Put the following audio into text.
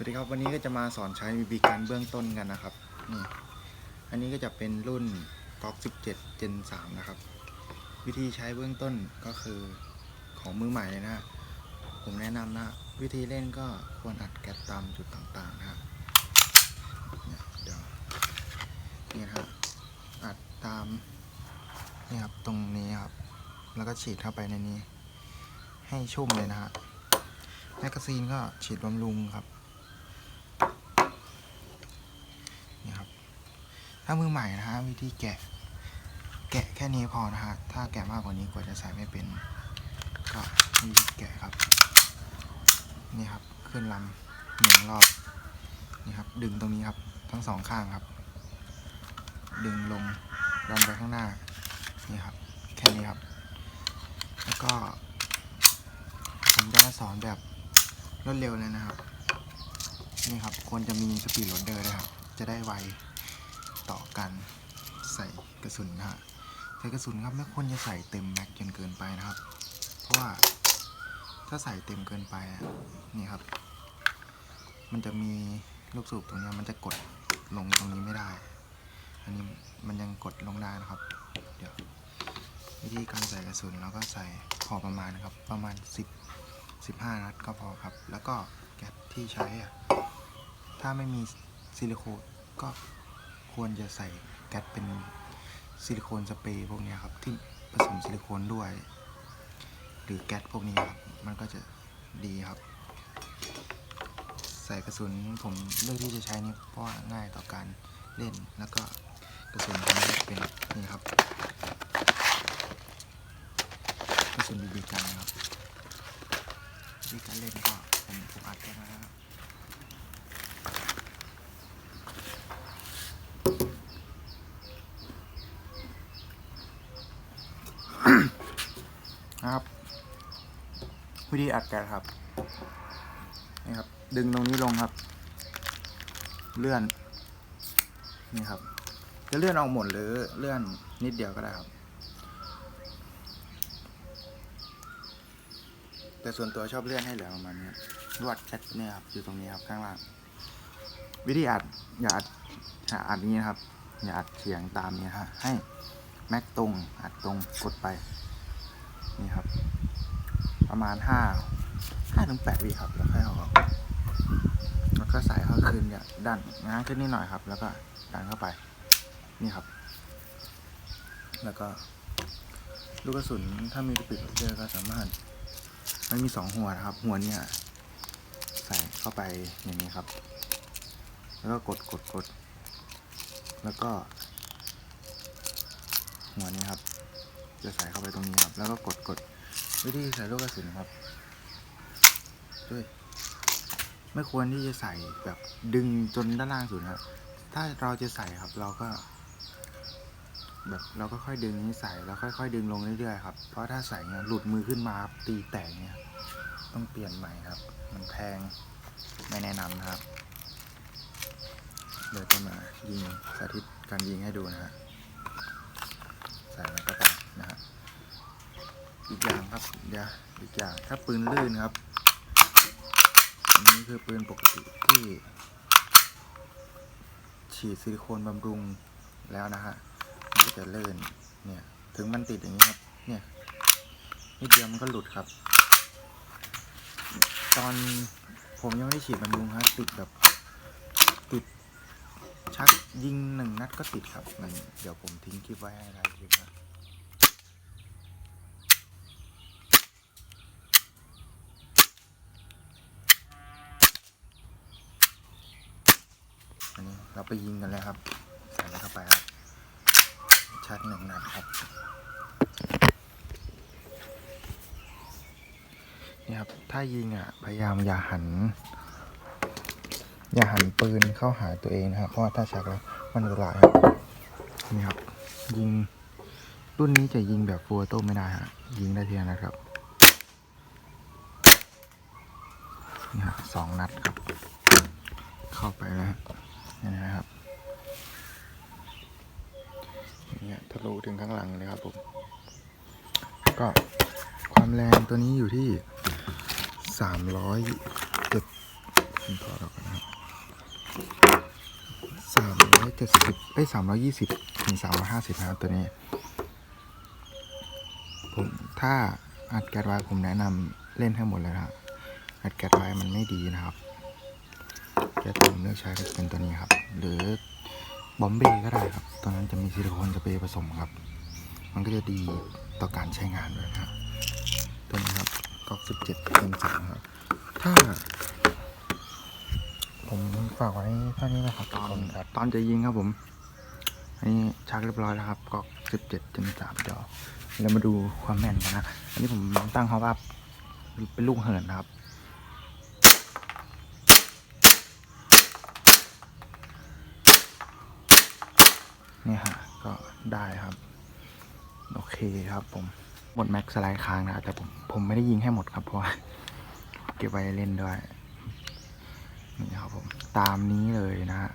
สวัสดีครับวันนี้ก็จะมาสอนใช้บีบีกันเบื้องต้นกันนะครับนี่อันนี้ก็จะเป็นรุ่นก๊อก17 Gen 3นะครับ วิธีใช้เบื้องต้นก็คือของมือใหม่เลยนะผมแนะนำนะ วิธีเล่นก็ควรอัดแก๊สตามจุดต่างๆนะเดี๋ยวนี่นะครับอัดตามนี่ครับตรงนี้ครับ แล้วก็ฉีดเข้าไปในนี้ ให้ชุ่มเลยนะฮะแมกกาซีนก็ฉีดบำรุงครับ นี่ครับ ถ้ามือใหม่นะฮะวิธีแกะ แกะแค่นี้พอนะฮะ ถ้าแกะมากกว่านี้กว่าจะใส่ไม่เป็น ก็วิธีแกะครับ นี่ครับขึ้นลำหนึ่งรอบ นี่ครับ ดึงตรงนี้ครับ ทั้งสองข้างครับ ดึงลงดันไปข้างหน้า นี่ครับ แค่นี้ครับ แล้วก็ผมจะมาสอนแบบรวดเร็วเลยนะครับ นี่ครับ ควรจะมีสปีดโหลดเดอร์ด้วยครับ จะได้ไว ต่อการใส่กระสุนนะฮะใส่กระสุนครับไม่ควรจะใส่เต็มแม็กจนเกินไปนะครับ เพราะว่าถ้าใส่เต็มเกินไปนี่ครับ มันจะมีลูกสูบตรงนี้มันจะกดลงตรงนี้ไม่ได้ อันนี้มันยังกดลงได้นะครับ เดี๋ยววิธีการใส่กระสุนเราก็ใส่พอประมาณนะครับ ประมาณ 10 15 นัดก็พอครับ แล้วก็แก๊สที่ใช้อะถ้าไม่มีซิลิโคนก็ ควรจะใส่แก๊สเป็นซิลิโคนสเปรย์พวกนี้ครับ ที่ผสมซิลิโคนด้วย หรือแก๊สพวกนี้ครับ มันก็จะดีครับ ใส่กระสุนผมเลือกที่จะใช้นี่เพราะง่ายต่อการเล่นแล้วก็กระสุนผมเลือกเป็นนี่ครับกระสุนบีบีกันนะครับวิธีการเล่นก็ผมผมอัดแค่นั้นนะครับนะครับ วิธีอัดกันครับนี่ครับ ดึงตรงนี้ลงครับ เลื่อน นี่ครับ จะเลื่อนออกหมดหรือเลื่อนนิดเดียวก็ได้ครับ แต่ส่วนตัวชอบเลื่อนให้เหลือประมาณนี้ลวดแคทเนี่ยครับอยู่ตรงนี้ครับข้างล่างวิธีอัดอย่าอัดอย่าอัดนี้นะครับ อย่าอัดเฉียงตามนี้ฮะให้แม็กตรงอัดตรงกดไปนี่ครับ ประมาณห้าห้าถึงแปดวิครับ แล้วค่อยเอาออกแล้วก็ใส่เข้าคืนเนี่ยดันง้างขึ้นนิดหน่อยครับ แล้วก็ดันเข้าไป นี่ครับ แล้วก็ ลูกกระสุนถ้ามีกระปิดเจอก็สามารถมันมีสองหัวนะครับ หัวเนี่ยใส่เข้าไปอย่างนี้ครับ แล้วก็กดกดกด แล้วก็ หัวนี้ครับ จะใส่เข้าไปตรงนี้ครับ แล้วก็กดกด วิธีใส่ลูกกระสุนครับด้วยไม่ควรที่จะใส่แบบดึงจนด้านล่างสุดนะครับ ถ้าเราจะใส่ครับเราก็ แบบเราก็ค่อยดึงนี้ใส่แล้วค่อยๆ ดึงลงเรื่อยๆครับ เพราะถ้าใส่เนี่ยหลุดมือขึ้นมาครับตีแตกเนี่ย ต้องเปลี่ยนใหม่ครับ มันแพงไม่แนะนำนะครับเดี๋ยวจะมายิงสาธิตการยิงให้ดูนะฮะใส่มันเข้าไปนะฮะ อีกอย่างครับเดี๋ยวอีกอย่างถ้าปืนลื่นครับอันนี้คือปืนปกติที่ ฉีดซิลิโคนบำรุงแล้วนะฮะมันก็จะเลื่นเนี่ยถึงมันติดอย่างนี้ครับ เนี่ยนิดเดียวมันก็หลุดครับ ตอนผมยังไม่ได้ฉีดบำรุงฮะติดแบบติดชักยิงหนึ่งนัดก็ติดครับมันเดี๋ยวผมทิ้งคลิปไว้ให้ได้คลิปนะอันนี้เรา ไปยิงกันเลยครับใส่เข้าไปครับชักหนึ่งนัดครับนี่ครับถ้ายิงอะพยายามอย่าหัน อย่าหันปืนเข้าหาตัวเองนะครับเพราะว่าถ้าชักแล้วมันอันตรายครับนี่ครับ ยิงรุ่นนี้จะยิงแบบฟัวโต้ไม่ได้ฮะยิงได้เทียนะครับนี่ฮะสองนัดครับ เข้าไปแล้วฮะ นี่นะครับเนี่ยทะลุถึงข้างหลังเลยครับผมก็ความแรงตัวนี้อยู่ที่สามร้อยเจ็ดผมถอดออกนะครับสามร้อยเจ็ดสิบเอ้ยสามร้อยยี่สิบถึงสามร้อยห้าสิบนะครับตัวนี้ผมถ้าอัดแก๊สไว้ผมแนะนำเล่นให้หมดเลยนะครับอัดแก๊สไว้มันไม่ดีนะครับ แก๊สที่ผมเลือกใช้ก็จะเป็นตัวนี้ครับ หรือบอมเบย์ก็ได้ครับ ตัวนั้นจะมีซิลิโคนสเปรย์ผสมครับ มันก็จะดีต่อการใช้งานด้วยครับตัวนี้ครับก๊อก17เป็นสามครับ ถ้า ผมฝากไว้เท่านี้นะครับตอนครับ ตอนจะยิงครับผมอันนี้ชักเรียบร้อยแล้วครับก๊อก17เจนสามเดี๋ยวเรามาดูความแม่นกันนะ อันนี้ผมตั้งฮอปอัพเป็นลูกเหินนะครับ เนี่ยฮะก็ได้ครับ โอเคครับผมหมดแม็กสไลด์ค้างนะแต่ผมผมไม่ได้ยิงให้หมดครับเพราะว่าเก็บไว้เล่นด้วยนี่ครับผมตามนี้เลยนะฮะ